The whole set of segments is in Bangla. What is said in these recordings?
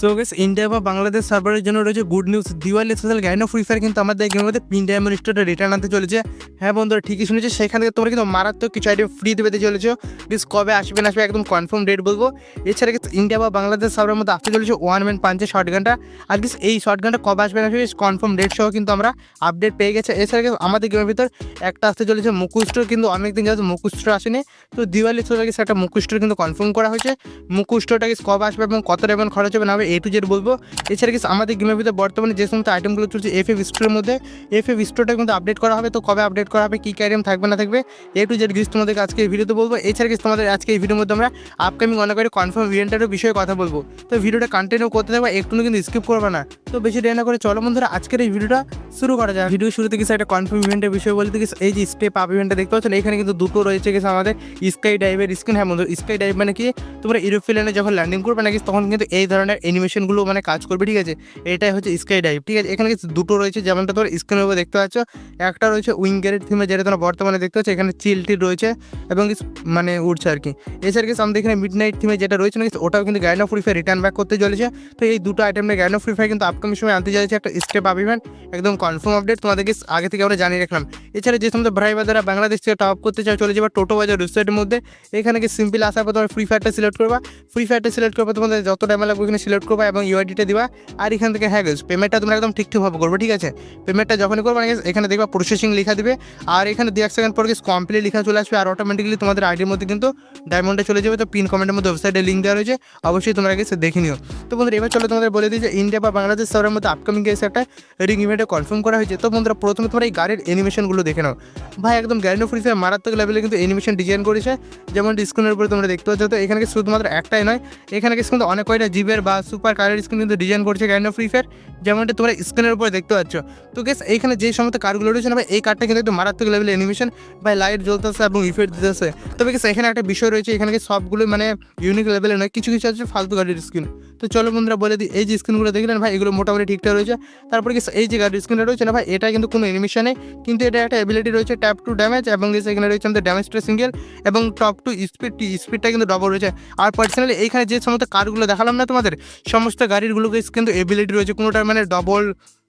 সো গেস ইন্ডিয়া বা বাংলাদেশ সার্ভারের জন্য রয়েছে good news Diwali special of Free Fire কিন্তু আমাদের গেমের মধ্যে পিন ডায়মন্ড স্টোরে রিটার্ন আনতে চলেছে। হ্যাঁ বন্ধুরা, ঠিকই শুনেছে, সেখান থেকে তোমরা কিন্তু মারাত্মক কিছু আইটেম ফ্রিতে পেতে চলেছো। প্লিজ কবে আসবে না আসবে একদম কনফার্ম ডেট বলব। এছাড়া কিন্তু ইন্ডিয়া বা বাংলাদেশ সার্ভারের মধ্যে আসতে চলেছে ওয়ান ম্যান পাঞ্চে শর্ট গানটা আর কিছু এই শর্ট গানটা কবে আসবে না আসবে কনফার্ম ডেট সহ কিন্তু আমরা আপডেট পেয়ে গেছে। এছাড়া কিন্তু আমাদের গেমের ভিতর একটা আসতে চলেছে মুকুস্টোর কিন্তু অনেকদিন যাতে মুকুস্টোর আসেনি। তো দিওয়ালি স্টোরে গেছে একটা মুকুস্টোর কিন্তু কনফার্ম করা হয়েছে। মুকুস্টোরটা কিছু কবে আসবে এবং কত রেবেন খরচ হবে না হবে এ টু জেড বলব। এছাড়া কিছু আমাদের গেমের ভিতরে বর্তমানে যে সমস্ত আইটেমগুলো চলছে এফ এফ স্টোরের মধ্যে এফ এফ স্টোরটা কিন্তু আপডেট করা হবে। তো কবে আপডেট করা হবে, কী কী আইটেম থাকবে, না থাকবে এ টু জেড গিস তোমাদেরকে আজকে এই ভিডিওতে বলব। এছাড়া কিছু তোমাদের আজকে এই ভিডিওর মধ্যে আমরা আপকামিং অনেক কনফার্ম ইভেন্টের বিষয়ে কথা বলব। তো ভিডিওটা কন্টিনিউ করতে থাকবে একটু কিন্তু স্কিপ করবে না। তো বেশি দেরি না করে চলো বন্ধুরা, আজকের এই ভিডিওটা শুরু করা যায় ভিডিও শুরুতে কিছু একটা কনফার্ম ইভেন্টের বিষয় বলতে কিছু এই যে স্টেপ আপ ইভেন্টটা দেখতে পাচ্ছেন এখানে কিন্তু দুটো রয়েছে কিছু আমাদের স্কাই ডাইভের স্ক্রিন হ্যাঁ বন্ধু স্কাই ডাইভ মানে কি? তোমরা ইউরোপ্লেনে যখন ল্যান্ডিং করবে নাকি তখন কিন্তু এই ধরনের অ্যানিমেশনগুলো মানে কাজ করবে, ঠিক আছে? এটাই হচ্ছে স্কাই ডাইভ ঠিক আছে? এখানে দুটো রয়েছে, যেমনটা তোমরা স্ক্রিনের উপর দেখতে পাচ্ছ। একটা রয়েছে উইঙ্গারের থিমে যেটা তোমরা বর্তমানে দেখতে পাচ্ছ, এখানে চিলটি রয়েছে এবং মানে উঠছে আর কি। এছাড়া কিছু আমাদের এখানে মিড নাইট থিমে যেটা রয়েছে না ওটাও কিন্তু Gyne of Free Fire return back করতে চলেছে। তো এই দুটো আইটেম নিয়ে গাইন অফ ফ্রি ফায়ার কিন্তু আপকামিং সময় আনতে চলেছে একটা স্টেপ আপ ইভেন্ট একদম কনফার্ম আপডেট তোমাদেরকে আগে থেকে আমরা জানিয়ে রাখলাম। এছাড়া যে সমস্ত ভাই বাজারা বাংলাদেশ থেকে টপ করতে চাও চলে যাবে টোটো বাজার ওয়েবসাইটের মধ্যে, এখানে কি সিম্পল আসার পর তোমরা ফ্রি ফায়ারটা সিলেক্ট করবা। ফ্রি ফায়ারটা সিলেক্ট করবে তোমাদের যত টাইম লাগবে ওখানে সিলেক্ট করবা এবং ইউআইডিটা দিবা, আর এখান থেকে হ্যাঁ গেছ পেমেন্টটা তোমরা একদম ঠিকঠাকভাবে করবে, ঠিক আছে? পেমেন্টটা যখনই করবে মানে এখানে দেখবা প্রসেসিং লেখা দিবে, আর এখানে দু এক সেকেন্ড পর গেস কমপ্লিট লেখা চলে আসবে, আর অটোমেটিকলি তোমাদের আইডির মধ্যে কিন্তু ডায়মন্ডে চলে যাবে। তো পিন কমেন্টের মধ্যে ওয়েবসাইটে লিঙ্ক দেওয়া রয়েছে, অবশ্যই তোমরা সে দেখে নিও। তো বন্ধুরা, এবার চলো তোমাদের বলে দিই যে ইন্ডিয়া বা বাংলাদেশ শহরের মধ্যে আপকামিং গেছে একটা রিং ইভেন্টে কনফার্ম করা হয়েছে। তো বন্ধুরা, প্রথমে তোমরা এই গাড়ির অ্যানিমেশনগুলো দেখে নাও। ভাই, একদম গ্যারিনো ফ্রি ফায়ার মারাত্মক লেভেলে কিন্তু অ্যানিমেশন ডিজাইন করেছে। যেমন স্ক্রিনের উপরে তোমরা দেখতে পাচ্ছ, তো এখানে শুধুমাত্র একটাই নয়, এখানে কিন্তু অনেক কয়টা জিবের বা সুপার কারের স্ক্রিন কিন্তু ডিজাইন করছে গ্যারিনো ফ্রি ফায়ার যেমনটা তোমরা স্ক্রিনের উপরে দেখতে পাচ্ছ। তো গেস এইখানে যে সমস্ত কারগুলো রয়েছে না ভাই, এই কারটা কিন্তু একটু মারাত্মক লেভেলের অ্যানিমেশন ভাই লাইট জ্বলতেছে এবং ইফেক্ট দিতেছে। তবে গেস এখানে একটা বিষয় রয়েছে, এখানে কি সবগুলো মানে ইউনিক লেভেলে নয়, কিছু কিছু আছে ফালতু গাড়ির স্ক্রিন তো চলো বন্ধুরা বলে দিই, এই যে স্ক্রিনগুলো দেখলেন ভাই, এগুলো মোটামুটি ঠিকঠাক রয়েছে। তারপরে কি এই যে গাড়ির স্ক্রিনটা রয়েছে না ভাই, এটা কিন্তু কোনো অ্যানিমেশন নেই, কিন্তু এটা একটা অ্যাবিলিটি রয়েছে ট্যাপ টু ড্যামেজ এবং এখানে রয়েছে আমাদের ড্যামেজ ড্যামেজটা সিঙ্গেল এবং টপ টু স্পিড স্পিডটা কিন্তু ডবল রয়েছে। আর পার্সোনালি এইখানে যে সমস্ত কারগুলো দেখালাম না তোমাদের সমস্ত গাড়িগুলোকে কিন্তু এবিলিটি রয়েছে। কোনোটার মানে ডবল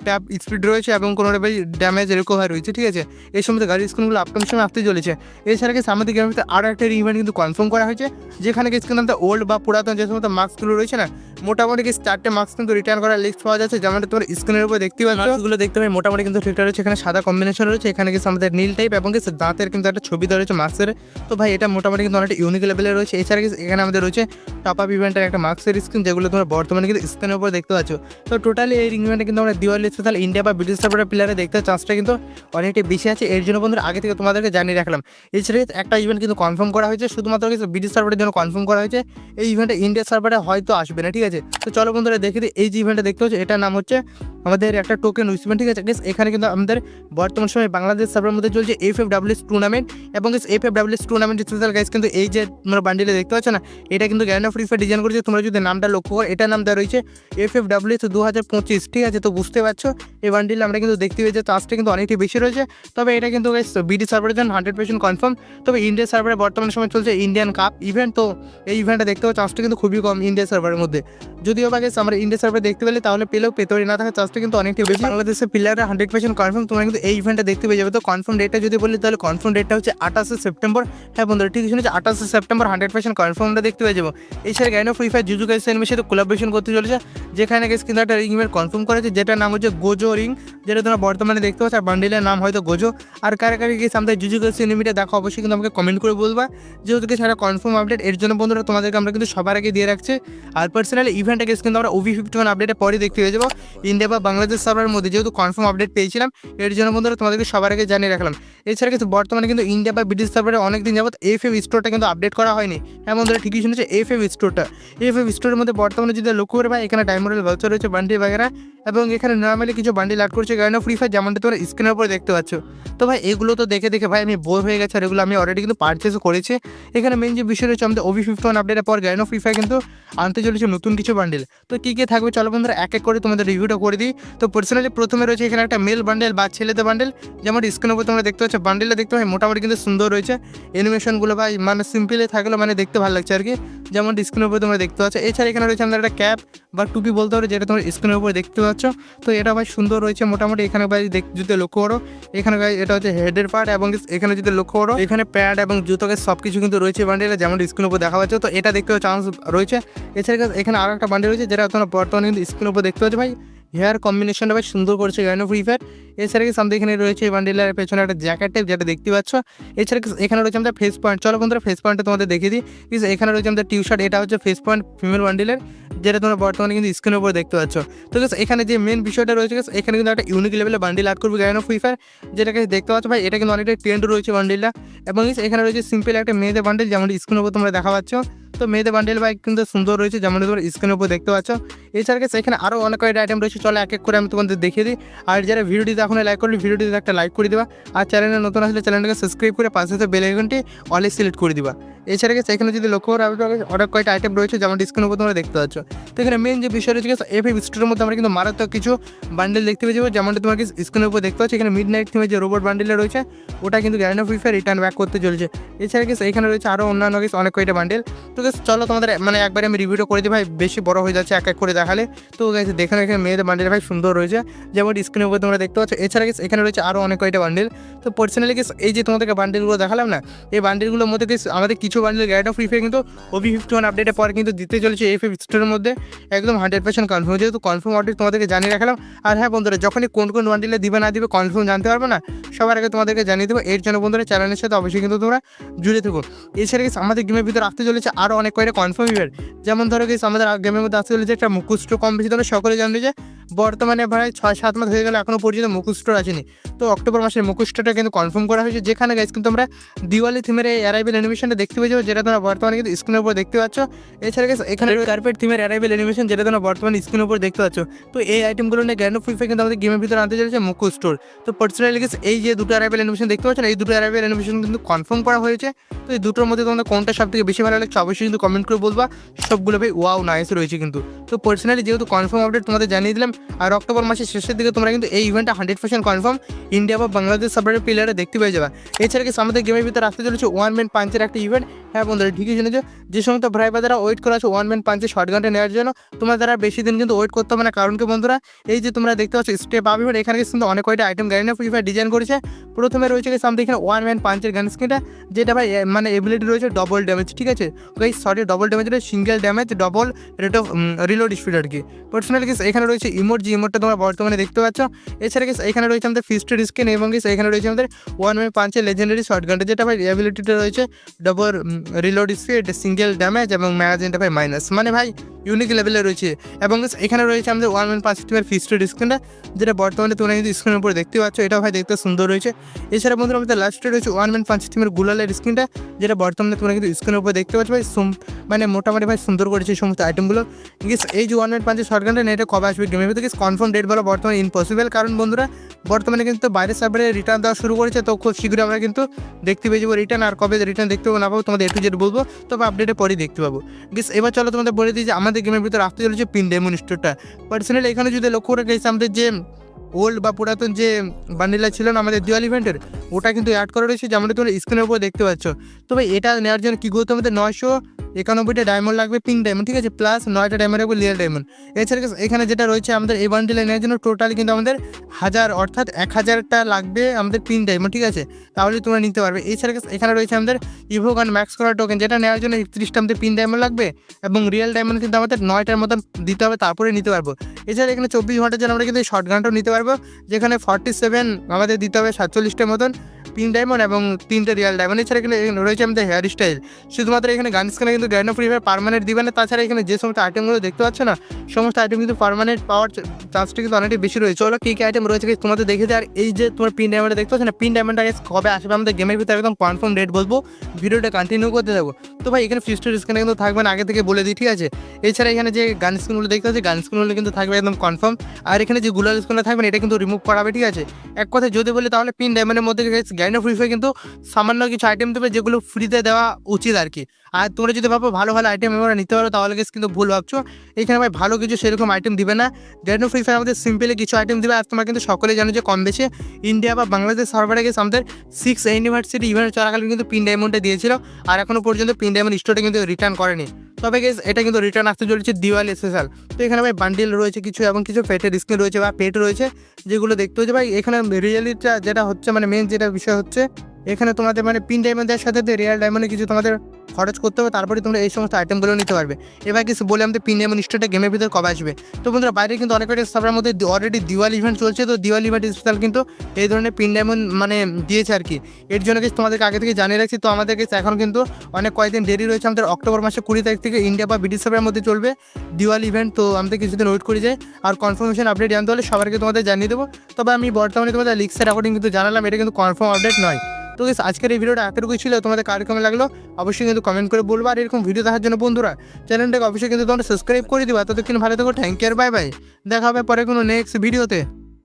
ট্যাপ স্পিড রয়েছে এবং কোনো ভাই ড্যামেজ রিকভার রয়েছে ঠিক আছে? এই সমস্ত গাড়ির স্ক্রিনগুলো আপকামিং সময় আসতে চলেছে এছাড়া কি আমাদের গেমের আরও একটা ইভেন্ট কিন্তু কনফার্ম করা হয়েছে, যেখানে কি স্ক্রিন আমাদের ওল্ড বা পুরাতন যে সমস্ত মাস্কগুলো রয়েছে না মোটামুটি কি চারটে মাস্ক কিন্তু রিটার্ন করার লিস্ট পাওয়া যাচ্ছে, যেমনটা তোমার স্ক্রিনের উপর দেখতে পাচ্ছ। দেখতে পাই, মোটামুটি কিন্তু ঠিকঠাক রয়েছে, এখানে সাদা কম্বিনেশন রয়েছে, এখানে কিছু আমাদের নীল টাইপ এবং কিছু দাঁতের কিন্তু একটা ছবি দেওয়া রয়েছে মাস্কের তো ভাই, এটা মোটামুটি কিন্তু অনেকটা ইউনিক লেভেলের রয়েছে। এছাড়া কিছু এখানে আমাদের রয়েছে টপ আপ ইভেন্টের একটা মাস্কের স্ক্রিন যেগুলো তোমরা বর্তমানে কিন্তু স্ক্রিনের উপর দেখতে পাচ্ছ। তো টোটালি এই ইভেন্টে কিন্তু আমরা দিওয়ালি স্পেশাল ইন্ডিয়া বা ব্রিটিশ সার্ভারের প্লেয়ারে দেখতে চান্সটা কিন্তু অনেকটাই বেশি আছে। এর জন্য বন্ধুরা, আগে থেকে তোমাদেরকে জানিয়ে রাখলাম, এছাড়া একটা ইভেন্ট কিন্তু কনফার্ম করা হয়েছে, শুধুমাত্র কিছু ব্রিটিশ সার্ভারের জন্য কনফার্ম করা হয়েছে। এই ইভেন্টে ইন্ডিয়া সার্ভারে হয়তো আসবে না, ঠিক আছে? তো চলো বন্ধুরা দেখে দিই, এই যে ইভেন্টটা দেখতে হচ্ছে এটার নাম হচ্ছে আমাদের একটা টোকেন উইসমেন্ট ঠিক আছে? এখানে কিন্তু আমাদের বর্তমান সময় বাংলাদেশ সার্ভারের মধ্যে চলছে F F W S tournament এবং F F W S tournament special guys কিন্তু এই যে তোমরা বান্ডিলে দেখতে পাচ্ছ না, এটা কিন্তু গ্যান্ড ফ্রি ফায়ার ডিজাইন করেছে, তোমরা যদি নামটা লক্ষ্য করো, এটার নাম দেওয়া রয়েছে এফ এফ ডাব্লিউএস দু হাজার পঁচিশ, ঠিক আছে? তো বুঝতে পারছ, এই বান্ডিল আমরা কিন্তু দেখতে পেয়েছি চার্জটা কিন্তু অনেকটি বেশি রয়েছে। তবে এটা কিন্তু গাইস বিডি সার্ভারের জন্য হান্ড্রেড পার্সেন্ট কনফার্ম তবে ইন্ডিয়া সার্ভারে বর্তমান সময় চলছে ইন্ডিয়ান কাপ ইভেন্ট তো এই ইভেন্টটা দেখতে পাওয়া চার্জটা কিন্তু খুবই কম ইন্ডিয়া সার্ভারের মধ্যে। যদিও বা গেছে আমরা ইন্ডিয়া সার্ভে দেখতে পেলে তাহলে পেলেও পেতে পারি না থাকার চার্জটা কিন্তু অনেকটাই বেশি। বাংলাদেশের প্লেয়াররা হান্ড্রেড পার্সেন্ট কনফার্ম তোমরা কিন্তু এই ইভেন্টটা দেখতে পেয়ে যাবে। তো কনফার্ম ডেটটা যদি বলি, তাহলে কনফার্ম ডেটটা হচ্ছে আঠাশে সেপ্টেম্বর। হ্যাঁ বন্ধুরা, ঠিক শুনেছি আঠাশে সেপ্টেম্বর হান্ড্রেড পার্সেন্ট কনফার্মটা দেখতে পেয়ে যাব। এছাড়া গাইনো ফ্রি ফায়ার জুজু গাইস এনিমের সাথে কোলাবোরেশন করতে চলেছে, যেখানে গেছে কিন্তু একটা রিং ইভেন্ট কনফার্ম করেছে, যেটার নাম হচ্ছে গোজো রিং যেটা তোমরা বর্তমানে দেখতে পাচ্ছ, আর বান্ডিলের নাম হয়তো গোজো আর কারে কারে গেছে আমাদের জুজু গাইস এনিমিটা দেখো, অবশ্যই কিন্তু আমাকে কমেন্ট করে বলবা। যেহেতু একটা কনফার্ম আপডেট এর জন্য বন্ধুরা তোমাদেরকে আমরা কিন্তু সবার আগে দিয়ে রাখছি। আর পার্সোনালি ইভেন্টটা গেছে কিন্তু আমরা ওভি ফিফটি ওয়ান আপডেটে পরে দেখতে পেয়ে যাব। ইন্ডিয়া বা বাংলাদেশ সার্ভারের মধ্যে যেহেতু কনফার্ম আপডেট পেয়েছিলাম, এর জন্য বন্ধুরা তোমাদেরকে সবার আগে জানিয়ে রাখলাম। এছাড়া কিন্তু বর্তমানে কিন্তু ইন্ডিয়া বা ব্রিটিশ সার্ভারে অনেকদিন যাবত এফ এফ স্টোরটা কিন্তু আপডেট করা হয়নি। হ্যাঁ বন্ধুরা, ঠিকই শুনেছে এফ এফ স্টোরটা এফ এফ স্টোরের মধ্যে বর্তমানে যদি লক্ষ্য করে ভাই, এখানে ডায়মন্ডের ভাউচার রয়েছে বান্ডি বাগেরা, এবং এখানে নর্মালি কিছু বান্ডিল অ্যাড করছে কারণ ফ্রি ফায়ার যেমনটা তোমরা স্ক্রিনের উপরে দেখতে পাচ্ছ। তো ভাই, এগুলো তো দেখে দেখে ভাই, আমি বোর হয়ে গেছে আর এগুলো আমি অলরেডি কিন্তু পারচেসও করেছি। এখানে মেন যে বিষয় রয়েছে, আমাদের ওভি ফিফটি ওয়ান আপডেটের পর গাইনো ফ্রি ফায়ার কিন্তু আনতে চলেছে নতুন কিছু বান্ডেল তো কী কী থাকবে? চলো বন্ধুরা, এক এক করে তোমাদের রিভিউটা করে দিই। তো পার্সোনালি প্রথমে রয়েছে এখানে একটা মেল বান্ডেল বা ছেলেদের বান্ডেল যেমন স্ক্রিনের উপর তোমরা দেখতে পাচ্ছ বান্ডেলটা দেখতে পাই মোটামুটি কিন্তু সুন্দর রয়েছে। অ্যানিমেশনগুলো ভাই মানে সিম্পলে থাকলেও মানে দেখতে ভালো লাগছে আর কি। যেমন স্ক্রিনের উপর তোমরা দেখতে পাচ্ছ, এছাড়া এখানে রয়েছে আমাদের একটা ক্যাপ বা টুপি বলতে পারো যেটা তোমার স্ক্রিনের উপরে দেখতে পাচ্ছ। তো এটা ভাই সুন্দর রয়েছে মোটামুটি। এখানে ভাই যদি লক্ষ্য করো, এখানে ভাই এটা হচ্ছে হেডের পার্ট এবং এখানে যদি লক্ষ্য করো, এখানে প্যাড এবং জুতোকে সব কিছু কিন্তু রয়েছে বান্ডেলে যেমন স্ক্রিনের উপর দেখা পাচ্ছে। তো এটা দেখতেও চান্স রয়েছে। এছাড়া এখানে আরও একটা বান্ডেল রয়েছে, যেটা তোমরা বর্তমানে কিন্তু স্ক্রিনের উপর দেখতে পাচ্ছ ভাই। হেয়ার কম্বিনেশনটা বেশ সুন্দর করেছে গাইনো ফ্রি ফায়ার এছাড়া কি সামনে এখানে রয়েছে এই বান্ডেলের পেছনে একটা জ্যাকেট টাইপ যেটা দেখতে পাচ্ছ। এছাড়া এখানে রয়েছে আমাদের ফেস পয়েন্ট চলো বন্ধুরা ফেস পয়েন্টটা তোমাদের দেখিয়ে দিই। Guys, এখানে রয়েছে আমাদের টিউ শার্ট এটা হচ্ছে ফেস পয়েন্ট ফিমেল বান্ডেলের যেটা তোমরা বর্তমানে কিন্তু স্ক্রিনের উপর দেখতে পাচ্ছ। তো guys, এখানে যে মেন বিষয়টা রয়েছে guys, এখানে কিন্তু একটা ইউনিক লেভেলের বান্ডিল আর্ট করবে গাইনো ফ্রি ফায়ার যেটাকে দেখতে পাচ্ছ ভাই এটা কিন্তু অনেকটা ট্রেন্ড রয়েছে বান্ডিলটা এবং এখানে রয়েছে সিম্পল একটা মেয়েদের বান্ডিল যেমন স্ক্রিনের উপর তোমরা দেখা পাচ্ছ তো মেয়েদের বান্ডেল বাইক কিন্তু সুন্দর রয়েছে যেমন তোমরা স্ক্রিনের উপর দেখতে পাচ্ছ। এছাড়া guys, এখানে আরও অনেক কয়েকটা আইটেম রয়েছে চলো এক এক করে আমি তোমাদের দেখিয়ে দিই। আর যারা ভিডিওটিতে এখন লাইক করলে ভিডিওটিতে একটা লাইক করে দিবা। আর চ্যানেলে নতুন আসলে চ্যানেলটাকে সাবস্ক্রাইব করে পাশে সাথে বেল আইকনটি অলে সিলেক্ট করে দিবা। এছাড়া গেছে এখানে যদি লক্ষ্য করো অনেক কয়েকটা আইটেম রয়েছে যেমন ডিসকাউন্ট উপর তোমরা দেখতে পাচ্ছ। তো এখানে মেন যে বিষয় রয়েছে এফ এফ স্টোরের মধ্যে আমরা কিন্তু মারাত্মক কিছু বান্ডেল দেখতে পেয়ে যাব। যেমনটা তোমাকে স্ক্রিনের উপর দেখতে পাচ্ছ এখানে মিড নাইট থিমের যে রোবট বান্ডেলটা রয়েছে ওটা কিন্তু গ্যারান্ড ফ্রি ফায়ার রিটার্ন ব্যাক করতে চলেছে। এছাড়া গেছে এখানে রয়েছে আরও অন্যান্য কিছু অনেক কয়েকটা বান্ডেল তো চলো তোমাদের মানে একবারে আমি রিভিউটা করে দিই ভাই বেশি বড় হয়ে যাচ্ছে এক এক করে দেখালে। তো গেছে দেখেন এখানে মেয়েদের বান্ডেল ভাই সুন্দর রয়েছে। যেমন স্ক্রিনের উপর তোমরা দেখতে পাচ্ছ, এছাড়া গেছে এখানে রয়েছে আরও অনেক কয়েকটা বান্ডেল তো পার্সোনালি গেছে এই যে তোমাদেরকে বান্ডেলগুলো দেখালাম না, এই বান্ডেলগুলোর মধ্যে গেছে আমাদের কিছু বান্ডেল গ্যারান্ড ফ্রি ফায়ার কিন্তু ওবি ফিফটি ওয়ান আপডেটের পরে কিন্তু দিতে চলেছে এফ এফ স্টোরের মধ্যে। একদম হান্ড্রেড পার্সেন্ট কনফার্ম যেহেতু কনফার্ম আপডেট তোমাদেরকে জানিয়ে রাখলাম। আর হ্যাঁ বন্ধুরা, যখনই কোন কোন বান্ডিলে দিবে না দিবে কনফার্ম জানতে পারবে না, সবার আগে তোমাদেরকে জানিয়ে দেবো। এর জন্য বন্ধুরা চ্যানেলের সাথে অবশ্যই কিন্তু তোমরা জুড়ে থাকো। এছাড়া গেছে আমাদের গেমের ভিতরে আসতে চলেছে আরও অনেক কয়েকটা কনফার্ম ইভেন্ট যেমন ধরো গেছে আমাদের গেমের মধ্যে আসতে চলেছে একটা মুখুষ্ট কম বেশি তোমরা সকলে জানবে যে বর্তমানে প্রায় ছয় সাত মাস হয়ে গেলে এখনও পর্যন্ত মুখুষ্টর আসেনি। তো অক্টোবর মাসের মুখুষ্টটা কিন্তু কনফার্ম করা হয়েছে। যেখানে গাইজ কিন্তু আমরা দিওয়ালি থিমের এই অ্যারাইভেল অ্যানিমেশনটা দেখতে পেয়ে যাব যেটা তোমরা বর্তমানে কিন্তু স্ক্রিনের উপর দেখতে পাচ্ছ। এছাড়া গেছে এখানে কার্পেট থিমের অ্যারাইভেল অ্যানিমেশন যেটা তোমরা বর্তমানে স্ক্রিনের উপর দেখতে পাচ্ছ। তো এই আইটেমগুলো নিয়ে গ্যান্ড ফ্রি কিন্তু আমাদের গেমের ভিতরে আনতে চলেছে মুকু স্টোর তো পার্সোনালি গেছে এই যে দুটো অ্যারাইভেল অ্যানিমেশন দেখতে পাচ্ছ, এই দুটো অ্যারাইভেল অ্যানিমেশন কিন্তু কনফার্ম করা হয়েছে। তো এই দুটোর মধ্যে তোমাদের কোনটা সব থেকে বেশি ভালো লাগছে অবশ্যই কিন্তু কমেন্ট করে বলবা। সবগুলো ভাই ওয়াও নাইস রয়েছে কিন্তু। তো পার্সোনালি যেহেতু কনফার্ম আপডেট তোমাদের জানিয়ে দিলাম আর অক্টোবর মাসের শেষের দিকে তোমরা কিন্তু এই ইভেন্টটা হান্ড্রেড পার্সেন্ট কনফার্ম ইন্ডিয়া বা বাংলাদেশ সাবরের প্লেয়ারে দেখতে পেয়ে যাবে। এছাড়া কি আমাদের গেমের ভিতরে আসতে চলেছে ওয়ান ম্যান পাঞ্চের একটা ইভেন্ট হ্যাঁ বন্ধুরা, ঠিকই শুনেছো। যে সমস্ত ভাই বাদারা ওয়েট করা আছে ওয়ান ম্যান পাঞ্চে শর্ট গানটা নেওয়ার জন্য, তোমরা তারা বেশি দিন কিন্তু ওয়েট করতে হবে না। কারণ কি বন্ধুরা, এই যে তোমরা দেখতে পাচ্ছ স্টেপ আপ ইভেন্ট এখানে কিন্তু অনেক কয়টা আইটেম গাড়ি না ফ্রি ফায়ার ডিজাইন করেছে। প্রথমে রয়েছে গেছে আমাদের এখানে ওয়ান ম্যান পাঞ্চের গান স্ক্রিনটা যেটা ভাই মানে এবিলিটি রয়েছে ডবল ড্যামেজ ঠিক আছে? ওই sorry double damage single damage double rate of reload speed আর কি। পার্সোনাল কেস এখানে রয়েছে ইমোট যে ইমোটটা তোমরা বর্তমানে দেখতে পাচ্ছ। এছাড়া কেস এখানে রয়েছে আমাদের ফিস্টের স্কিন এবং কেস এখানে রয়েছে আমাদের ওয়ান ম্যান পাঞ্চের লেজেন্ডারি শর্ট গানটা যেটা ভাই অ্যাবিলিটিটা রয়েছে double reload speed single damage এবং ম্যাগাজিনটা ভাই মাইনাস মানে ভাই ইউনিক লেভেলে রয়েছে। এবং এখানে রয়েছে আমাদের ওয়ান ম্যান পাঁচ টিমের ফিস্টের স্ক্রিনটা যেটা বর্তমানে তোমরা কিন্তু স্ক্রিনের উপর দেখতে পাচ্ছ। এটা ভাই দেখতে সুন্দর রয়েছে। এছাড়া বন্ধুরা আমাদের লাস্টে রয়েছে ওয়ান ম্যান পাঁচ টিমের গুলালের স্ক্রিনটা যেটা বর্তমানে তোমরা কিন্তু স্ক্রিনের উপর দেখতে পাচ্ছ। ভাই মানে মোটামুটি ভাই সুন্দর করেছে সমস্ত আইটেমগুলো গেস এই যে ওয়ান ম্যান পাঁচের শর্টগানটা নেটে কবে আসবে গেমের ভিতরে কনফার্ম ডেট বলা, বর্তমানে ইম্পসিবল কারণ বন্ধুরা, বর্তমানে কিন্তু বাইরের সার্ভারে রিটার্ন দেওয়া শুরু করেছে, তো খুব শীঘ্রই আমরা কিন্তু দেখতে পেয়ে যাব রিটার্ন আর কবে রিটার্ন দেখতে পাবো না পাবো, তোমাদের একটু যেটা বলব, তবে আপডেটে পরেই দেখতে পাবো। গেস এবার চলো তোমাদের বলে দিই যে আমাদের গেমের ভিতরে আসতে চলেছে পিন ডেমন স্টোরটা পার্সোনালি এখানে যদি লক্ষ্য করে গেছে আমাদের যে ওল্ড বা পুরাতন যে বান্ডিলা ছিল না আমাদের দিওয়াল ইভেন্টের ওটা কিন্তু অ্যাড করা রয়েছে যেমন তোমরা স্ক্রিনের উপর দেখতে পাচ্ছ। তবে এটা নেওয়ার জন্য কী করতে আমাদের নয়শো একানব্বইটা ডায়মন্ড লাগবে পিঙ্ক ডায়মন্ড ঠিক আছে? প্লাস নয়টা ডায়মন্ড লাগবে লিয়ার ডায়মন্ড এছাড়া এখানে যেটা রয়েছে আমাদের এই বান্ডিলে নেওয়ার জন্য টোটাল কিন্তু আমাদের হাজার, অর্থাৎ এক হাজারটা লাগবে আমাদের পিন ডায়মন্ড ঠিক আছে? তাহলে তোমরা নিতে পারবে। এছাড়া এখানে রয়েছে আমাদের অ্যান্ড ম্যাক্স করার টোকেন যেটা নেওয়ার জন্য একত্রিশটা আমাদের পিন ডায়মন্ড লাগবে এবং রিয়েল ডায়মন্ড কিন্তু আমাদের নয়টার মতন দিতে হবে, তারপরে নিতে পারব। এছাড়া এখানে চব্বিশ ঘণ্টার জন্য আমরা কিন্তু শর্ট গানটাও নিতে পারব, যেখানে ফর্টি সেভেন আমাদের দিতে হবে সাতচল্লিশটার মতন। পিন ডায়মন্ড এবং তিনটে রিয়েল ডায়মন্ড। এছাড়া এখানে রয়েছে আমাদের হেয়ার স্টাইল। শুধুমাত্র এখানে গান স্ক্যানে কিন্তু গ্র্যান্ড ফ্রি ফায়ার পারমানেন্ট দিবে না, তাছাড়া এখানে যে সমস্ত আইটেমগুলো দেখতে পাচ্ছ না, সমস্ত আইটেম কিন্তু পারমানেন্ট পাওয়ার চান্সটা কিন্তু অনেকটাই বেশি রয়েছে। চলো কী কী আইটেম রয়েছে তোমাদের দেখে আর এই যে তোমার পিন ডায়মন্ড দেখতে পাচ্ছ না পিন ডায়মন্ডটা guys, কবে আসবে আমাদের গেমের ভিতরে একদম কনফার্ম ডেট বলব। ভিডিওটা কন্টিনিউ করতে যাব তো ভাই, এখানে ফিস্টের স্ক্যানে কিন্তু থাকবে না, আগে থেকে বলে দিই, ঠিক আছে? এছাড়া এখানে যে গান স্ক্রিনগুলো দেখতে পাচ্ছি, গান স্ক্রিনগুলো কিন্তু থাকবে একদম কনফার্ম আর এখানে যে গুলাল স্ক্রিনটা থাকবে না, এটা কিন্তু রিমুভ করাবে ঠিক আছে? এক কথায় যদি বলি তাহলে পিন ডায়মন্ডের মধ্যে গ্যান্ড ফ্রি ফায়ার কিন্তু সামান্য কিছু আইটেম দেবে যেগুলো ফ্রিতে দেওয়া উচিত আর কি আর তোমরা যদি ভাবো ভালো ভালো আইটেম এবার নিতে পারো, তাহলে কিন্তু ভুল ভাবছ। এখানে ভাই ভালো কিছু সেরকম আইটেম দিবে না। গ্যান্ড ফ্রি ফায়ার আমাদের সিম্পলি কিছু আইটেম দিবে। আর তোমরা কিন্তু সকলে জানো যে কম বেশি ইন্ডিয়া বা বাংলাদেশ সার্ভারে গেছে আমাদের সিক্স ইউনিভার্সিটি ইভেন্ট চলাকালীন কিন্তু পিন ডায়মন্ডটা দিয়েছিল। আর এখনও পর্যন্ত পিন ডায়মন্ড স্টোরে কিন্তু রিটার্ন করেনি। তবে গেস এটা কিন্তু রিটার্ন আসতে চলেছে দিওয়ালি স্পেশাল তো এখানে ভাই বান্ডিল রয়েছে কিছু এবং কিছু পেটের স্ক্রিন রয়েছে বা পেট রয়েছে, যেগুলো দেখতে হচ্ছে। ভাই এখানে রিয়েলিটিটা যেটা হচ্ছে মানে মেন যেটা বিষয় হচ্ছে এখানে তোমাদের মানে পিন ডায়মন্ডের সাথে রিয়েল ডায়মন্ডে কিছু তোমাদের খরচ করতে হবে তারপরে তোমরা এই সমস্ত আইটেমগুলো নিতে পারবে। এবার কিছু বলে আমাদের পিন ডায়মন্ড স্টোরটা গেমের ভিতরে কবে আসবে? তো বন্ধুরা, বাইরে কিন্তু অনেক কয়েকটা সার্ভারের মধ্যে অলরেডি দিওয়ালি ইভেন্ট চলছে, তো দিওয়ালি ইভেন্ট স্পেশাল কিন্তু এই ধরনের পিন ডায়মন্ড মানে দিয়েছে আর কি। এর জন্য কিছু তোমাদেরকে আগে থেকে জানিয়ে রাখছি, তো আমাদের কাছে এখন কিন্তু অনেক কয়েকদিন দেরি রয়েছে, আমাদের অক্টোবর মাসে কুড়ি তারিখ থেকে ইন্ডিয়া বা ব্রিটিশ সার্ভারের মধ্যে চলবে দিওয়ালি ইভেন্ট তো আমাদের কিছুদিন ওয়েট করে যাই আর কনফার্মেশন আপডেট জানতে হলে সবাইকে তোমাদের জানিয়ে দেবো। তবে আমি বর্তমানে তোমাদের লিক্সের অ্যাকর্ডিং কিন্তু জানালাম, এটা কিন্তু কনফার্ম আপডেট নয়। তো guys, আজকের এই ভিডিওটা এতটুকুই ছিল। তোমাদের কার কেমন লাগল? অবশ্যই কিন্তু কমেন্ট করে বলব। আর এরকম ভিডিও দেখার জন্য বন্ধুরা চ্যানেলটাকে অবশ্যই কিন্তু তোমরা সাবস্ক্রাইব করে দিবা। ততক্ষণ ভালো থেকো। থ্যাংক ইউ বাই বাই দেখা হবে পরে কোনো নেক্সট ভিডিওতে